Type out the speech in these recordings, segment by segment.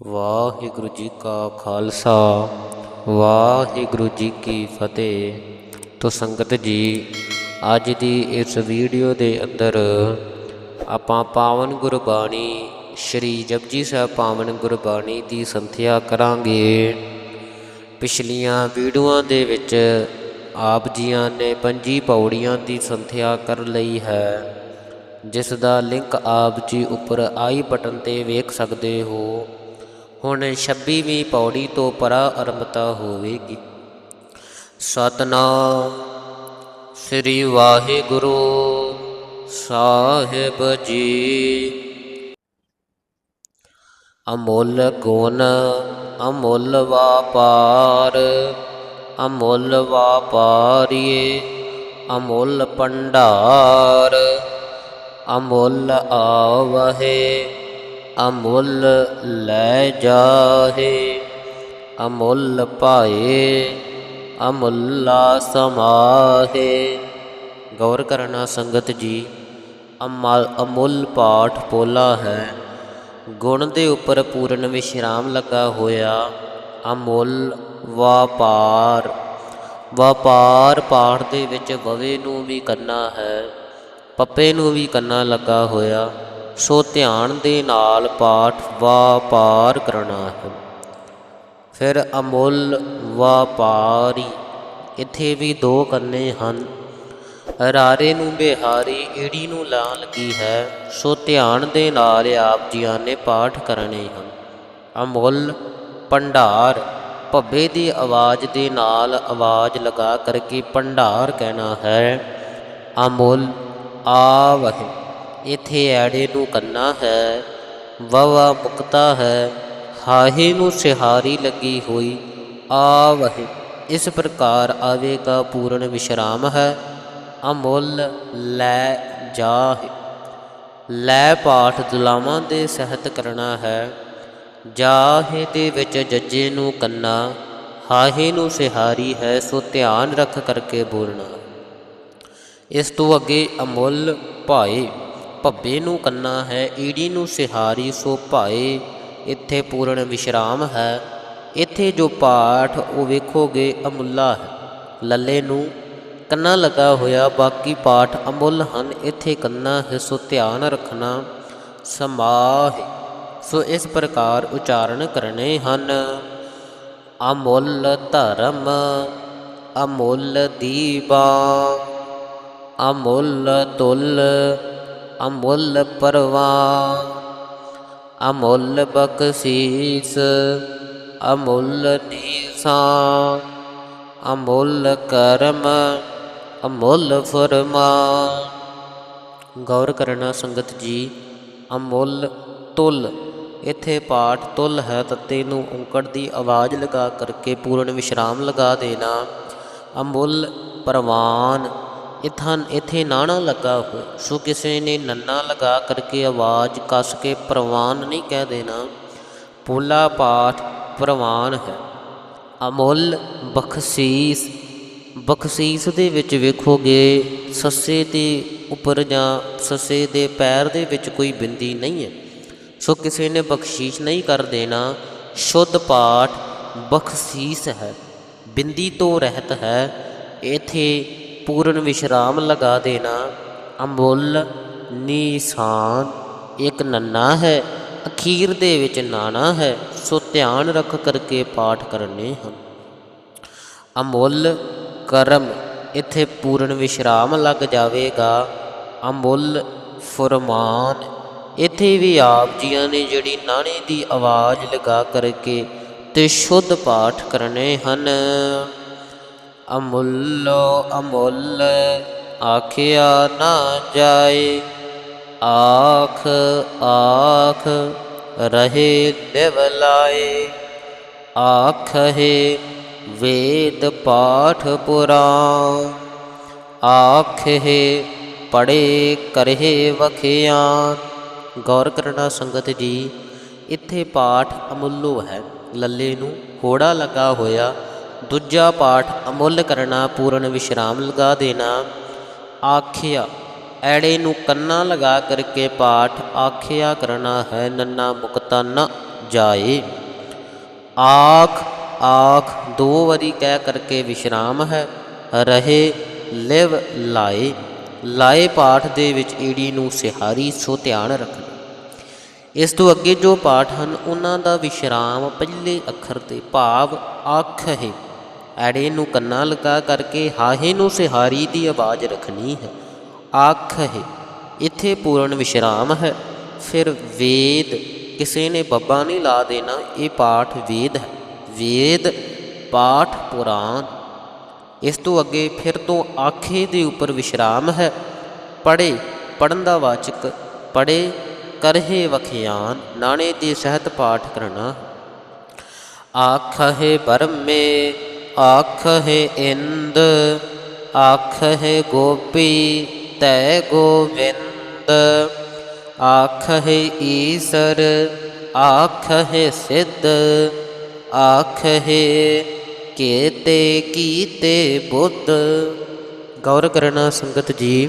ਵਾਹਿਗੁਰੂ ਜੀ ਕਾ ਖਾਲਸਾ, ਵਾਹਿਗੁਰੂ ਜੀ ਕੀ ਫਤਿਹ। ਤੋ ਸੰਗਤ ਜੀ, ਅੱਜ ਦੀ ਇਸ ਵੀਡੀਓ ਦੇ ਅੰਦਰ ਆਪਾਂ ਪਾਵਨ ਗੁਰਬਾਣੀ, ਸ਼੍ਰੀ ਜਪਜੀ ਸਾਹਿਬ ਪਾਵਨ ਗੁਰਬਾਣੀ ਦੀ ਸੰਥਿਆ ਕਰਾਂਗੇ। ਪਿਛਲੀਆਂ ਵੀਡੀਓਆਂ ਦੇ ਵਿੱਚ ਆਪ ਜੀਆਂ ਨੇ ਪੰਜੀ ਪੌੜੀਆਂ ਦੀ ਸੰਥਿਆ ਕਰ ਲਈ ਹੈ, ਜਿਸ ਦਾ ਲਿੰਕ ਆਪ ਜੀ ਉੱਪਰ ਆਈ ਬਟਨ ਤੇ ਵੇਖ ਸਕਦੇ ਹੋ। ਹੁਣ 26ਵੀਂ ਪੌੜੀ ਤੋਂ ਪਰਾ ਅਰੰਭਤਾ ਹੋਵੇਗੀ। ਸਤਨਾਮ ਸ੍ਰੀ ਵਾਹਿਗੁਰੂ ਸਾਹਿਬ ਜੀ। ਅਮੁੱਲ ਗੁਣ, ਅਮੁੱਲ ਵਾਪਾਰ, ਅਮੁੱਲ ਵਾਪਾਰੀਏ, ਅਮੁੱਲ ਭੰਡਾਰ, ਅਮੁੱਲ ਆਵਹੇ। ਅਮੁੱਲ ਲੈ ਜਾਹੇ, ਅਮੁੱਲ ਪਾਏ ਅਮੁੱਲਾ ਸਮਾਹੇ। ਗੌਰ ਕਰਨਾ ਸੰਗਤ ਜੀ, ਅਮਲ ਅਮੁੱਲ ਪਾਠ ਪੋਲਾ ਹੈ। ਗੁਣ ਦੇ ਉੱਪਰ ਪੂਰਨ ਵਿਸ਼ਰਾਮ ਲੱਗਾ ਹੋਇਆ, ਅਮੁੱਲ ਵਪਾਰ। ਵਪਾਰ ਪਾਠ ਦੇ ਵਿੱਚ ਬਵੇ ਨੂੰ ਵੀ ਕੰਨਾ ਹੈ, ਪੱਪੇ ਨੂੰ ਵੀ ਕੰਨਾ ਲੱਗਾ ਹੋਇਆ। ਸੋ ਧਿਆਨ ਦੇ ਨਾਲ ਪਾਠ ਵਾਪਾਰ ਕਰਨਾ ਹੈ। ਫਿਰ ਅਮੁੱਲ ਵਾਪਾਰੀ ਇੱਥੇ ਵੀ ਦੋ ਕੰਨੇ ਹਨ। ਰਾਰੇ ਨੂੰ ਬਿਹਾਰੀ, ਈੜੀ ਨੂੰ ਲਾਂ ਲੱਗੀ ਹੈ? ਸੋ ਧਿਆਨ ਦੇ ਨਾਲ ਆਪ ਜੀਆਂ ਨੇ ਪਾਠ ਕਰਨੇ ਹਨ। ਅਮੁੱਲ, ਭੰਡਾਰ, ਭੱਬੇ ਦੀ ਆਵਾਜ਼ ਦੇ ਨਾਲ ਆਵਾਜ਼ ਲਗਾ ਕਰਕੇ ਭੰਡਾਰ ਕਹਿਣਾ ਹੈ, ਅਮੁੱਲ ਆਵਹਿ ਇਥੇ ਐੜੇ ਨੂੰ ਕੰਨਾ ਹੈ ਵਵਾ ਮੁਕਤਾ ਹੈ, ਹਾਹੇ ਨੂੰ ਸਿਹਾਰੀ ਲੱਗੀ ਹੋਈ ਆਵਹਿ ਇਸ ਪ੍ਰਕਾਰ ਆਵੇਗਾ ਪੂਰਨ ਵਿਸ਼ਰਾਮ ਹੈ, ਅਮੁੱਲ ਲੈ ਜਾਹਿ। ਲੈ ਪਾਠ ਦੁਲਾਵਾਂ ਦੇ ਸਹਿਤ ਕਰਨਾ ਹੈ, ਜਾਹੇ ਦੇ ਵਿੱਚ ਜੱਜੇ ਨੂੰ ਕੰਨਾ, ਹਾਹੇ ਨੂੰ ਸਿਹਾਰੀ ਹੈ, ਸੋ ਧਿਆਨ ਰੱਖ ਕਰਕੇ ਬੋਲਣਾ। ਇਸ ਤੋਂ ਅੱਗੇ ਅਮੁੱਲ ਭਾਏ। ਭੱਬੇ ਨੂੰ ਕੰਨਾ ਹੈ, ਈੜੀ ਨੂੰ ਸਿਹਾਰੀ, ਸੋ ਭਾਏ ਇੱਥੇ ਪੂਰਨ ਵਿਸ਼ਰਾਮ ਹੈ। ਇੱਥੇ ਜੋ ਪਾਠ ਉਹ ਵੇਖੋਗੇ ਅਮੁੱਲਾ ਹੈ। ਲੱਲੇ ਨੂੰ ਕੰਨਾ ਲੱਗਾ ਹੋਇਆ, ਬਾਕੀ ਪਾਠ ਅਮੁੱਲ ਹਨ। ਇੱਥੇ ਕੰਨਾ ਹੈ, ਸੋ ਧਿਆਨ ਰੱਖਣਾ ਸਮਾਹ ਸੋ ਇਸ ਪ੍ਰਕਾਰ ਉਚਾਰਨ ਕਰਨੇ ਹਨ। ਅਮੁੱਲ ਧਰਮ, ਅਮੁੱਲ ਦੀਵਾ, ਅਮੁੱਲ ਤੁਲ ਅਮੁੱਲ ਪਰਵਾਨ ਅਮੁੱਲ ਬਖਸ਼ੀਸ, ਅਮੁੱਲ ਨੀਸਾ, ਅਮੁੱਲ ਕਰਮ, ਅਮੁੱਲ ਫਰਮਾਨ। ਗੌਰ ਕਰਨਾ ਸੰਗਤ ਜੀ, ਅਮੁੱਲ ਤੁਲ। ਇੱਥੇ ਪਾਠ ਤੁਲ ਹੈ ਤੱਤੇ ਨੂੰ ਔਂਕੜ ਦੀ ਆਵਾਜ਼ ਲਗਾ ਕਰਕੇ ਪੂਰਨ ਵਿਸ਼ਰਾਮ ਲਗਾ ਦੇਣਾ। ਅਮੁੱਲ ਪ੍ਰਵਾਨ ਇਥਨ ਇਥੇ ਨਾਣਾ ਲੱਗਾ ਹੋਇਆ ਸੋ ਕਿਸੇ ਨੇ ਨੰਨਾ ਲਗਾ ਕਰਕੇ ਆਵਾਜ਼ ਕੱਸ ਕੇ ਪ੍ਰਵਾਨ ਨਹੀਂ ਕਹਿ ਦੇਣਾ। ਪੋਲਾ ਪਾਠ ਪ੍ਰਵਾਨ ਹੈ। ਅਮੁੱਲ ਬਖਸ਼ੀਸ ਬਖਸ਼ੀਸ ਦੇ ਵਿੱਚ ਵੇਖੋਗੇ, ਸੱਸੇ ਦੇ ਉੱਪਰ ਜਾਂ ਸੱਸੇ ਦੇ ਪੈਰ ਦੇ ਵਿੱਚ ਕੋਈ ਬਿੰਦੀ ਨਹੀਂ ਹੈ। ਸੋ ਕਿਸੇ ਨੇ ਬਖਸ਼ੀਸ਼ ਨਹੀਂ ਕਰ ਦੇਣਾ। ਸ਼ੁੱਧ ਪਾਠ ਬਖਸ਼ੀਸ ਹੈ। ਬਿੰਦੀ ਤੋਂ ਰਹਿਤ ਹੈ। ਇਥੇ ਪੂਰਨ ਵਿਸ਼ਰਾਮ ਲਗਾ ਦੇਣਾ। ਅਮੁੱਲ, ਨੀਸਾਨ, ਇੱਕ ਨੰਨਾ ਹੈ। ਅਖੀਰ ਦੇ ਵਿੱਚ ਨਾਣਾ ਹੈ। ਸੋ ਧਿਆਨ ਰੱਖ ਕਰਕੇ ਪਾਠ ਕਰਨੇ ਹਨ। ਅਮੁੱਲ, ਕਰਮ, ਇੱਥੇ ਪੂਰਨ ਵਿਸ਼ਰਾਮ ਲੱਗ ਜਾਵੇਗਾ। ਅਮੁੱਲ, ਫਰਮਾਨ, ਇੱਥੇ ਵੀ ਆਪ ਜੀਆਂ ਨੇ ਜਿਹੜੀ ਨਾਣੇ ਦੀ ਆਵਾਜ਼ ਲਗਾ ਕਰਕੇ ਤੇ ਸ਼ੁੱਧ ਪਾਠ ਕਰਨੇ ਹਨ। ਅਮੁੱਲੋ ਅਮੁੱਲ, ਆਖਿਆ ਨਾ ਜਾਏ। ਆਖ ਆਖ, ਰਹੇ ਦਿਵਲਾਏ ਆਖੇ ਵੇਦ ਪਾਠ ਪੁਰਾਨ ਆਖੇ ਪੜੇ ਕਰਹਿ ਵਖਿਆਨ। ਗੌਰ ਕਰਨਾ ਸੰਗਤ ਜੀ, ਇੱਥੇ ਪਾਠ ਅਮੁੱਲੋ ਹੈ। ਲੱਲੇ ਨੂੰ ਹੋੜਾ ਲੱਗਾ ਹੋਇਆ। ਦੂਜਾ ਪਾਠ ਅਮੁੱਲ ਕਰਨਾ ਪੂਰਨ ਵਿਸ਼ਰਾਮ ਲਗਾ ਦੇਣਾ। ਆਖਿਆ, ਐੜੇ ਨੂੰ ਕੰਨਾ ਲਗਾ ਕਰਕੇ ਪਾਠ ਆਖਿਆ ਕਰਨਾ ਹੈ, ਨੰਨਾ ਮੁਕਤਾ ਨ ਜਾਏ। ਆਖ ਆਖ, ਦੋ ਵਾਰੀ ਕਹਿ ਕਰਕੇ ਵਿਸ਼ਰਾਮ ਹੈ, ਰਹੇ, ਲਿਵ, ਲਾਏ। ਲਾਏ ਪਾਠ ਦੇ ਵਿੱਚ ਈੜੀ ਨੂੰ ਸਿਹਾਰੀ ਸੋ ਧਿਆਨ ਰੱਖਣਾ। ਇਸ ਤੋਂ ਅੱਗੇ ਜੋ ਪਾਠ ਹਨ, ਉਹਨਾਂ ਦਾ ਵਿਸ਼ਰਾਮ ਪਹਿਲੇ ਅੱਖਰ ਤੇ ਭਾਵ ਆਖ ਹੈ ਐੜੇ ਨੂੰ ਕੰਨਾਂ ਲਗਾ ਕਰਕੇ ਹਾਹੇ ਨੂੰ ਸਿਹਾਰੀ ਦੀ ਆਵਾਜ਼ ਰੱਖਣੀ ਹੈ। ਆਖ ਹੈ, ਇੱਥੇ ਪੂਰਨ ਵਿਸ਼ਰਾਮ ਹੈ। ਫਿਰ ਵੇਦ, ਕਿਸੇ ਨੇ ਬੱਬਾ ਨਹੀਂ ਲਾ ਦੇਣਾ, ਇਹ ਪਾਠ ਵੇਦ ਹੈ। ਵੇਦ, ਪਾਠ ਪੁਰਾਣ। ਇਸ ਤੋਂ ਅੱਗੇ ਫਿਰ ਤੋਂ ਆਖੇ ਦੇ ਉੱਪਰ ਵਿਸ਼ਰਾਮ ਹੈ। ਪੜੇ ਪੜਨ ਦਾ ਵਾਚਕ ਪੜੇ ਕਰਹੇ ਵਖਿਆਨ, ਨਾਣੇ ਦੇ ਸਹਿਤ ਪਾਠ ਕਰਨਾ ਆਖਹਿ ਬਰਮੇ ਆਖ ਹੈ ਇੰਦ ਆਖ ਹੈ ਗੋਪੀ, ਤੈ ਗੋਵਿੰਦ। ਆਖ ਹੈ ਈਸਰ ਆਖ ਹੈ ਸਿੱਧ। ਆਖਹਿ ਕੇਤੇ ਕੀਤੇ ਬੁੱਧ। ਗੌਰ ਕਰਨਾ ਸੰਗਤ ਜੀ,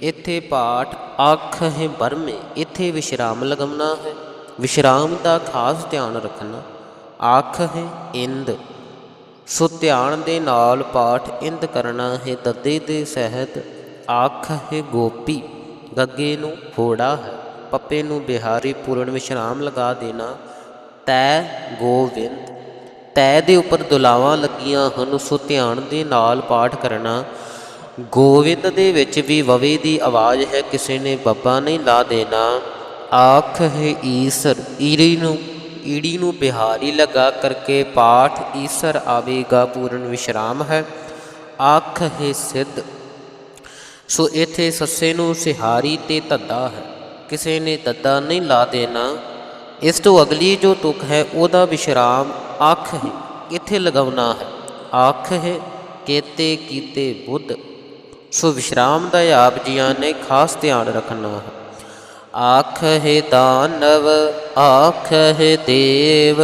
ਇੱਥੇ ਪਾਠ ਆਖ ਹੈ ਬਰਮੇ ਇੱਥੇ ਵਿਸ਼ਰਾਮ ਲਗਾਉਣਾ ਹੈ। ਵਿਸ਼ਰਾਮ ਦਾ ਖਾਸ ਧਿਆਨ ਰੱਖਣਾ ਆਖ ਹੈ ਇੰਦ। ਸੋ ਧਿਆਨ ਦੇ ਨਾਲ ਪਾਠ ਇੰਦ ਕਰਨਾ ਹੈ, ਦੱਦੇ ਦੇ ਸਹਿਤ ਆਖ ਹੈ ਗੋਪੀ, ਗੱਗੇ ਨੂੰ ਫੋੜਾ ਹੈ, ਪੱਪੇ ਨੂੰ ਬਿਹਾਰੀ ਪੂਰਨ ਵਿਸ਼ਰਾਮ ਲਗਾ ਦੇਣਾ, ਤੈ ਗੋਵਿੰਦ, ਤੈ ਦੇ ਉੱਪਰ ਦੁਲਾਵਾਂ ਲੱਗੀਆਂ ਹਨ, ਸੋ ਧਿਆਨ ਦੇ ਨਾਲ ਪਾਠ ਕਰਨਾ, ਗੋਵਿੰਦ ਦੇ ਵਿੱਚ ਵੀ ਵਵੇ ਦੀ ਆਵਾਜ਼ ਹੈ, ਕਿਸੇ ਨੇ ਬੱਬਾ ਨਹੀਂ ਲਾ ਦੇਣਾ, ਆਖ ਹੈ ਈਸਰ, ਈਰੀ ਨੂੰ ਈੜੀ ਨੂੰ ਬਿਹਾਰੀ ਲਗਾ ਕਰਕੇ ਪਾਠ ਈਸਰ ਆਵੇਗਾ, ਪੂਰਨ ਵਿਸ਼ਰਾਮ ਹੈ। ਆਖ ਹੈ ਸਿੱਧ, ਸੋ ਇੱਥੇ ਸੱਸੇ ਨੂੰ ਸਿਹਾਰੀ ਤੇ ਧੱਦਾ ਹੈ। ਕਿਸੇ ਨੇ ਧੱਦਾ ਨਹੀਂ ਲਾ ਦੇਣਾ। ਇਸ ਤੋਂ ਅਗਲੀ ਜੋ ਤੁਕ ਹੈ, ਉਹਦਾ ਵਿਸ਼ਰਾਮ ਆਖ ਹੈ ਇੱਥੇ ਲਗਾਉਣਾ ਹੈ? ਆਖ ਹੈ, ਕੇਤੇ ਕੀਤੇ ਬੁੱਧ। ਸੋ ਵਿਸ਼ਰਾਮ ਦਾ ਆਪ ਜੀਆਂ ਨੇ ਖਾਸ ਧਿਆਨ ਰੱਖਣਾ ਹੈ। ਆਖ ਹੈ ਦਾਨਵ ਆਖ ਦੇਵ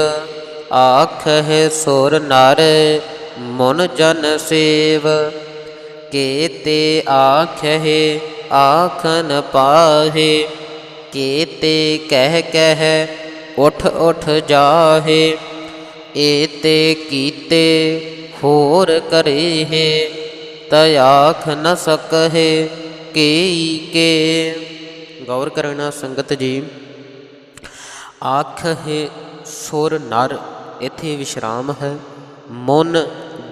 ਆਖ ਸੁਰ ਨਰ, ਮਨ ਜਨ ਸੇਵ। ਕੇਤੇ ਆਖਹਿ, ਆਖਨ ਪਾਹੇ, ਕੇਤੇ ਕਹਿ ਕਹਿ, ਉਠ ਉਠ ਜਾਹੇ। ਏਤੇ ਕੀਤੇ ਹੋਰ ਕਰੇ ਹੈ ਤਯਾਖ ਨ ਸਕਹਿ, ਕੇਈ ਕੇ। ਗੌਰ ਕਰਨਾ ਸੰਗਤ ਜੀ। ਆਖ ਹੈ ਸੁਰ ਨਰ, ਇੱਥੇ ਵਿਸ਼ਰਾਮ ਹੈ। ਮਨ,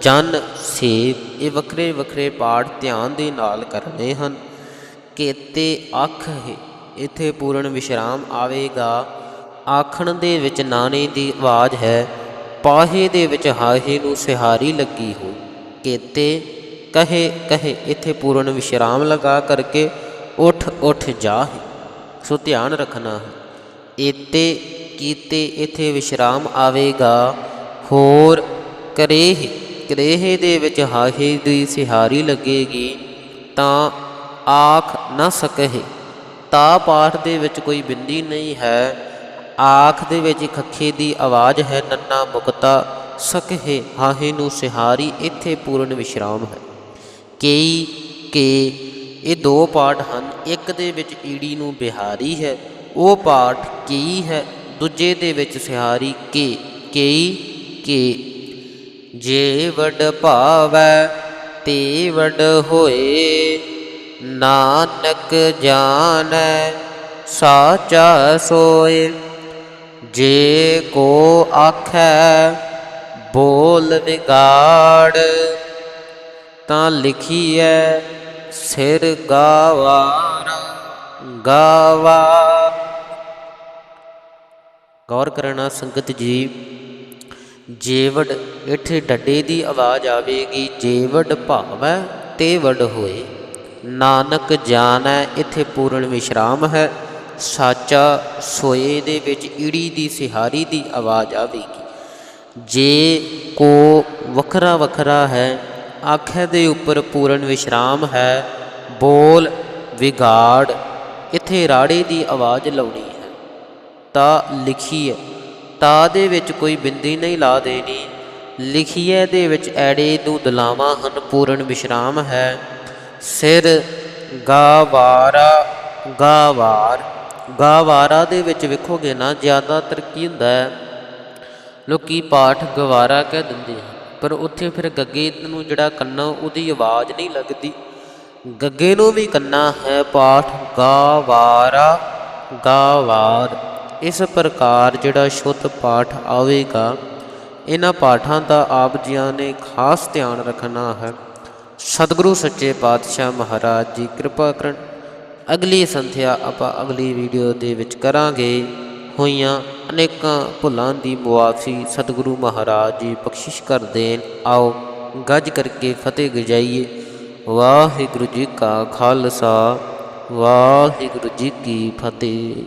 ਜਨ, ਸੇਵ, ਇਹ ਵੱਖਰੇ ਵੱਖਰੇ ਪਾਠ ਧਿਆਨ ਦੇ ਨਾਲ ਕਰਨੇ ਹਨ। ਕੇਤੇ ਅੱਖ ਹੈ, ਇੱਥੇ ਪੂਰਨ ਵਿਸ਼ਰਾਮ ਆਵੇਗਾ। ਆਖਣ ਦੇ ਵਿੱਚ ਨਾਨੇ ਦੀ ਆਵਾਜ਼ ਹੈ, ਪਾਹੇ ਦੇ ਵਿੱਚ ਹਾਹੇ ਨੂੰ ਸਿਹਾਰੀ ਲੱਗੀ ਹੋ ਕੇਤੇ, ਕਹੇ ਕਹੇ, ਇੱਥੇ ਪੂਰਨ ਵਿਸ਼ਰਾਮ ਲਗਾ ਕਰਕੇ ਉਠ ਉਠ ਜਾਹੇ। ਸੋ ਧਿਆਨ ਰੱਖਣਾ। ਹੈ ਏਤੇ ਕੀਤੇ ਇੱਥੇ ਵਿਸ਼ਰਾਮ ਆਵੇਗਾ, ਹੋਰ ਕਰੇਹ ਕਰੇਹ ਦੇ ਵਿੱਚ ਹਾਹੇ ਦੀ ਸਿਹਾਰੀ ਲੱਗੇਗੀ, ਤਾਂ ਆਖ ਨਾ ਸਕਹਿ। ਤਾ ਪਾਠ ਦੇ ਵਿੱਚ ਕੋਈ ਬਿੰਦੀ ਨਹੀਂ ਹੈ। ਆਖ ਦੇ ਵਿੱਚ ਖੱਖੇ ਦੀ ਆਵਾਜ਼ ਹੈ, ਨੰਨਾ ਮੁਕਤਾ ਸਕਹਿ, ਹਾਹੇ ਨੂੰ ਸਿਹਾਰੀ, ਇੱਥੇ ਪੂਰਨ ਵਿਸ਼ਰਾਮ ਹੈ। ਕਈ ਕੇ ਇਹ ਦੋ ਪਾਠ ਹਨ। ਇੱਕ ਦੇ ਵਿੱਚ ਈੜੀ ਨੂੰ ਬਿਹਾਰੀ ਹੈ, ਉਹ ਪਾਠ ਕੀ ਹੈ, ਦੂਜੇ ਦੇ ਵਿੱਚ ਸਿਹਾਰੀ ਕੇ, ਕਈ, ਕੇ। ਜੇ ਵਡ ਭਾਵੈ, ਤੇ ਵਡ ਹੋਏ, ਨਾਨਕ ਜਾਣੈ, ਸਾਚਾ ਸੋਏ। ਜੇ ਕੋ ਆਖੈ, ਬੋਲ ਵਿਗਾੜ, ਤਾਂ ਲਿਖੀਐ ਸਿਰ ਗਾਵਾਰਾ ਗਾਵਾ। ਗੌਰ ਕਰਨਾ ਸੰਗਤ ਜੀ, ਜੇਵੜ ਇੱਥੇ ਡੱਡੇ ਦੀ ਆਵਾਜ਼ ਆਵੇਗੀ, ਜੇਵੜ ਭਾਵੈ ਤੇ ਵਡ ਹੋਏ। ਨਾਨਕ ਜਾਣੈ ਇੱਥੇ ਪੂਰਨ ਵਿਸ਼ਰਾਮ ਹੈ, ਸਾਚਾ ਸੋਏ ਦੇ ਵਿੱਚ ਈੜੀ ਦੀ ਸਿਹਾਰੀ ਦੀ ਆਵਾਜ਼ ਆਵੇਗੀ। ਜੇ ਕੋ ਵੱਖਰਾ ਵੱਖਰਾ ਹੈ ਆਖੇ ਦੇ ਉੱਪਰ ਪੂਰਨ ਵਿਸ਼ਰਾਮ ਹੈ, ਬੋਲ ਵਿਗਾੜ, ਇੱਥੇ ਰਾੜੇ ਦੀ ਆਵਾਜ਼ ਲਾਉਣੀ ਹੈ। ਤਾ ਲਿਖੀਏ ਤਾ ਦੇ ਵਿੱਚ ਕੋਈ ਬਿੰਦੀ ਨਹੀਂ ਲਾ ਦੇਣੀ ਲਿਖੀਏ ਦੇ ਵਿੱਚ ਐੜੇ ਨੂੰ ਦਲਾਵਾਂ ਹਨ, ਪੂਰਨ ਵਿਸ਼ਰਾਮ ਹੈ। ਸਿਰ ਗਾਵਾਰਾ, ਗਾਵਾਰ, ਗਾਵਾਰਾ ਦੇ ਵਿੱਚ ਵੇਖੋਗੇ ਨਾ ਜ਼ਿਆਦਾ ਕੀ ਹੁੰਦਾ ਹੈ? ਲੋਕੀ ਪਾਠ ਗਵਾਰਾ ਕਹਿ ਦਿੰਦੇ ਹਨ। ਪਰ ਉੱਥੇ ਫਿਰ ਗੱਗੇ ਨੂੰ ਜਿਹੜਾ ਕੰਨਾ, ਉਹਦੀ ਆਵਾਜ਼ ਨਹੀਂ ਲੱਗਦੀ। ਗੱਗੇ ਨੂੰ ਵੀ ਕੰਨਾ ਹੈ ਪਾਠ ਗਾਵਾਰਾ ਗਾਵਾਰ ਇਸ ਪ੍ਰਕਾਰ ਜਿਹੜਾ ਸ਼ੁੱਧ ਪਾਠ ਆਵੇਗਾ, ਇਹਨਾਂ ਪਾਠਾਂ ਦਾ ਆਪ ਜੀਆਂ ਨੇ ਖਾਸ ਧਿਆਨ ਰੱਖਣਾ ਹੈ। ਸਤਿਗੁਰੂ ਸੱਚੇ ਪਾਤਸ਼ਾਹ ਮਹਾਰਾਜ ਜੀ, ਕਿਰਪਾ ਕਰਨ। ਅਗਲੀ ਸੰਥਿਆ ਆਪਾਂ ਅਗਲੀ ਵੀਡੀਓ ਦੇ ਵਿੱਚ ਕਰਾਂਗੇ। ਹੋਈਆਂ ਅਨੇਕਾਂ ਭੁੱਲਾਂ ਦੀ ਮੁਆਫੀ ਸਤਿਗੁਰੂ ਮਹਾਰਾਜ ਜੀ ਬਖਸ਼ਿਸ਼ ਕਰ ਦੇਣ ਆਓ ਗੱਜ ਕਰਕੇ ਫਤਿਹ ਗਜਾਈਏ ਵਾਹਿਗੁਰੂ ਜੀ ਕਾ ਖਾਲਸਾ, ਵਾਹਿਗੁਰੂ ਜੀ ਕੀ ਫਤਿਹ।